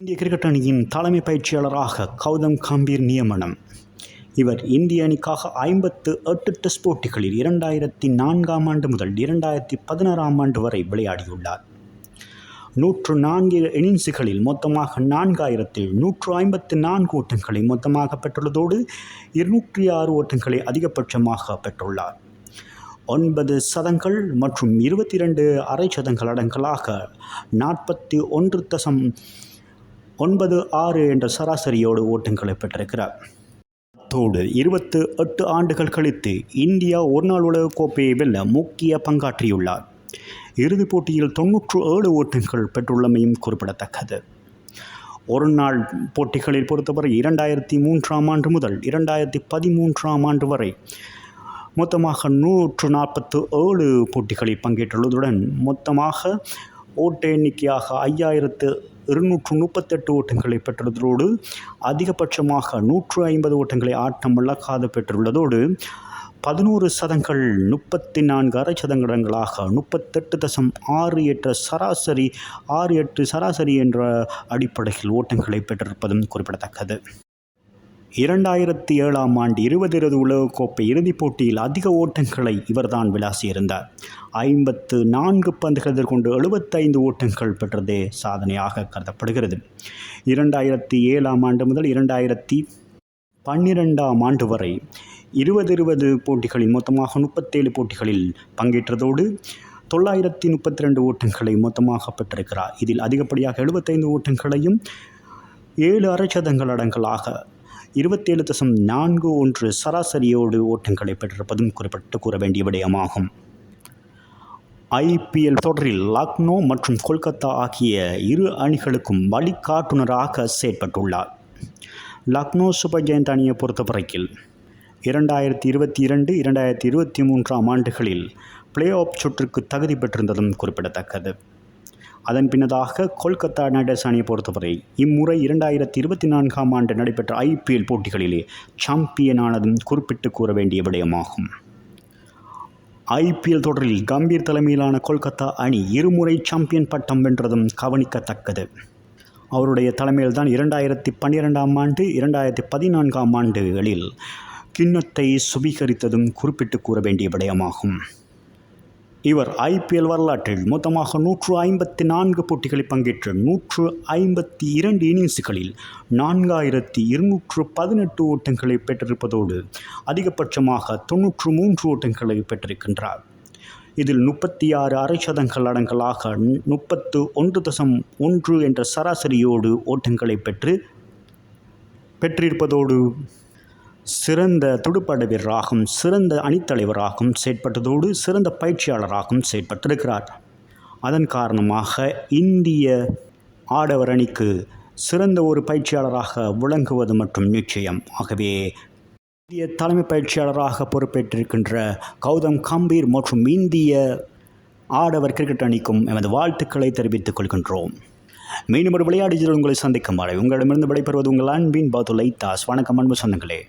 இந்திய கிரிக்கெட் அணியின் தலைமை பயிற்சியாளராக கௌதம் காம்பீர் நியமனம். இவர் இந்திய அணிக்காக ஐம்பத்து எட்டு டெஸ்ட் போட்டிகளில் இரண்டாயிரத்தி நான்காம் ஆண்டு முதல் இரண்டாயிரத்தி பதினாறாம் ஆண்டு வரை விளையாடியுள்ளார். நூற்று நான்கு இன்னிங்ஸுகளில் மொத்தமாக நான்காயிரத்தில் நூற்று ஐம்பத்து நான்கு ஓட்டங்களை மொத்தமாக பெற்றுள்ளதோடு இருநூற்றி ஆறு ஓட்டங்களை அதிகபட்சமாக பெற்றுள்ளார். ஒன்பது சதங்கள் மற்றும் இருபத்தி இரண்டு அரை சதங்கள் அடங்கலாக நாற்பத்தி ஒன்று தசம் ஒன்பது ஆறு என்ற சராசரியோடு ஓட்டங்களை பெற்றிருக்கிறார். அத்தோடு இருபத்து எட்டு ஆண்டுகள் கழித்து இந்தியா ஒருநாள் உலகக் கோப்பையை வெல்ல முக்கிய பங்காற்றியுள்ளார். இறுதிப் போட்டியில் தொன்னூற்று ஏழு ஓட்டங்கள் பெற்றுள்ளமையும் குறிப்பிடத்தக்கது. ஒரு நாள் போட்டிகளில் பொறுத்தவரை இரண்டாயிரத்தி மூன்றாம் ஆண்டு முதல் இரண்டாயிரத்தி பதிமூன்றாம் ஆண்டு வரை மொத்தமாக நூற்று நாற்பத்து ஏழு போட்டிகளில் பங்கேற்றுள்ளதுடன் மொத்தமாக ஓட்ட எண்ணிக்கையாக ஐயாயிரத்து இருநூற்று முப்பத்தெட்டு ஓட்டங்களை பெற்றதோடு அதிகபட்சமாக நூற்று ஐம்பது ஓட்டங்களை ஆட்டம் இழக்காது பெற்றுள்ளதோடு பதினோரு சதங்கள் முப்பத்தி நான்கு அரை சதங்கடங்களாக முப்பத்தெட்டு தசம் ஆறு எட்டு சராசரி ஆறு எட்டு சராசரி என்ற அடிப்படையில் ஓட்டங்களை பெற்றிருப்பதும் குறிப்பிடத்தக்கது. இரண்டாயிரத்தி ஏழாம் ஆண்டு இருபது இருபது உலகக்கோப்பை இறுதிப் போட்டியில் அதிக ஓட்டங்களை இவர்தான் விளாசியிருந்தார். ஐம்பத்து நான்கு பந்துகள் எதிர்கொண்டு எழுபத்தைந்து ஓட்டங்கள் பெற்றதே சாதனையாக கருதப்படுகிறது. இரண்டாயிரத்தி ஏழாம் ஆண்டு முதல் இரண்டாயிரத்தி பன்னிரெண்டாம் ஆண்டு வரை இருபது இருபது போட்டிகளில் மொத்தமாக முப்பத்தேழு போட்டிகளில் பங்கேற்றதோடு தொள்ளாயிரத்தி முப்பத்தி ரெண்டு ஓட்டங்களை மொத்தமாக பெற்றிருக்கிறார். இதில் அதிகப்படியாக எழுபத்தைந்து ஓட்டங்களையும் ஏழு அரைச்சதங்கள் அடங்கலாக இருபத்தேழு தசம் நான்கு ஒன்று சராசரியோடு ஓட்டங்களை பெற்றிருப்பதும் குறிப்பிட்டு கூற வேண்டிய விடயமாகும். ஐபிஎல் தொடரில் லக்னோ மற்றும் கொல்கத்தா ஆகிய இரு அணிகளுக்கும் வழிகாட்டுனராக செயற்பட்டுள்ளார். லக்னோ சூப்பர் ஜெயந்த் அணியை பொறுத்தவரைக்கில் இரண்டாயிரத்தி இருபத்தி இரண்டு இரண்டாயிரத்தி இருபத்தி மூன்றாம் ஆண்டுகளில் பிளே ஆஃப் சுற்றுக்கு தகுதி பெற்றிருந்ததும் குறிப்பிடத்தக்கது. அதன் பின்னதாக கொல்கத்தா நைட் அணியை பொறுத்தவரை இம்முறை இரண்டாயிரத்தி இருபத்தி நான்காம் ஆண்டு நடைபெற்ற ஐபிஎல் போட்டிகளிலே சாம்பியனானதும் குறிப்பிட்டு கூற வேண்டிய விடயமாகும். ஐபிஎல் தொடரில் கம்பீர் தலைமையிலான கொல்கத்தா அணி இருமுறை சாம்பியன் பட்டம் வென்றதும் கவனிக்கத்தக்கது. அவருடைய தலைமையில் தான் இரண்டாயிரத்தி பன்னிரெண்டாம் ஆண்டு இரண்டாயிரத்தி பதினான்காம் ஆண்டுகளில் கிண்ணத்தை சுபீகரித்ததும் குறிப்பிட்டு கூற வேண்டிய விடயமாகும். இவர் ஐபிஎல் வரலாற்றில் மொத்தமாக நூற்று ஐம்பத்தி நான்கு போட்டிகளில் பங்கேற்ற நூற்று ஐம்பத்தி இரண்டு இன்னிங்ஸுகளில் நான்காயிரத்தி இருநூற்று பதினெட்டு ஓட்டங்களை பெற்றிருப்பதோடு அதிகபட்சமாக தொன்னூற்று மூன்று ஓட்டங்களை பெற்றிருக்கின்றார். இதில் முப்பத்தி ஆறு அரை சதங்கள் அடங்கலாக முப்பத்து ஒன்று தசம் ஒன்று என்ற சராசரியோடு ஓட்டங்களை பெற்று பெற்றிருப்பதோடு சிறந்த துடுப்பாட்ட வீரராகவும் சிறந்த அணித்தலைவராகவும் செயற்பட்டதோடு சிறந்த பயிற்சியாளராகவும் செயற்பட்டிருக்கிறார். அதன் காரணமாக இந்திய ஆடவர் அணிக்கு சிறந்த ஒரு பயிற்சியாளராக விளங்குவது மற்றும் நிச்சயம். ஆகவே இந்திய தலைமை பயிற்சியாளராக பொறுப்பேற்றிருக்கின்ற கௌதம் கம்பீர் மற்றும் இந்திய ஆடவர் கிரிக்கெட் அணிக்கும் எமது வாழ்த்துக்களை தெரிவித்துக் கொள்கின்றோம். மீண்டும் ஒரு விளையாட்டு உங்களை சந்திக்கும் வரை உங்களிடமிருந்து விடைபெறுவது உங்கள் அன்பின் பாதுலை தாஸ். வணக்கம் அன்பு சொந்தங்களே.